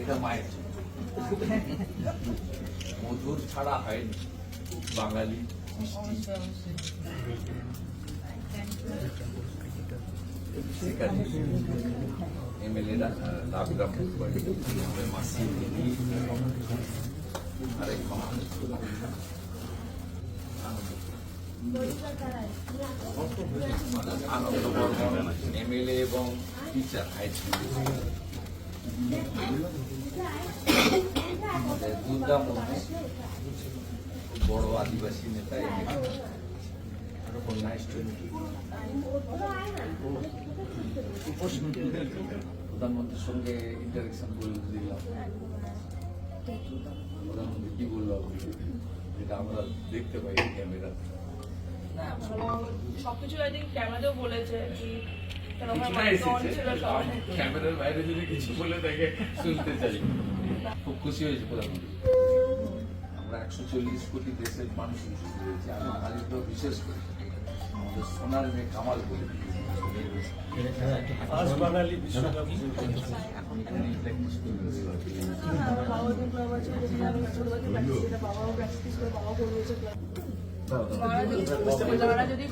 এটা মায়ের মধুর ছাড়া হয়নি। বাঙালি মিষ্টি। সেখানে এমএলএরা লাভগ্রাম মাসি আরেক আনন্দ বর্মন এমএলএ এবং teacher high school Durga Murmu, বড় আদিবাসী নেতা প্রধানমন্ত্রীর সঙ্গে ইন্টারেকশন করে দিলাম। প্রধানমন্ত্রী কি বলল যেটা আমরা দেখতে পাই ক্যামেরা। সবকিছু আই থিঙ্ক ক্যামেরাতেও বলেছে কি কিছু ক্যামেরার বাইরে যদি বলে তাকে শুনতে চাই। খুব খুশি হয়েছে প্রধানমন্ত্রী আমরা একশো চল্লিশ কোটি দেশের মানুষ খুশি হয়েছে। আর বাঙালি বিশেষ করে। আমাদের সোনার মেয়ে কামাল বাবাও প্র্যাকটিস করে বাবাও করে রয়েছে বাবা যদি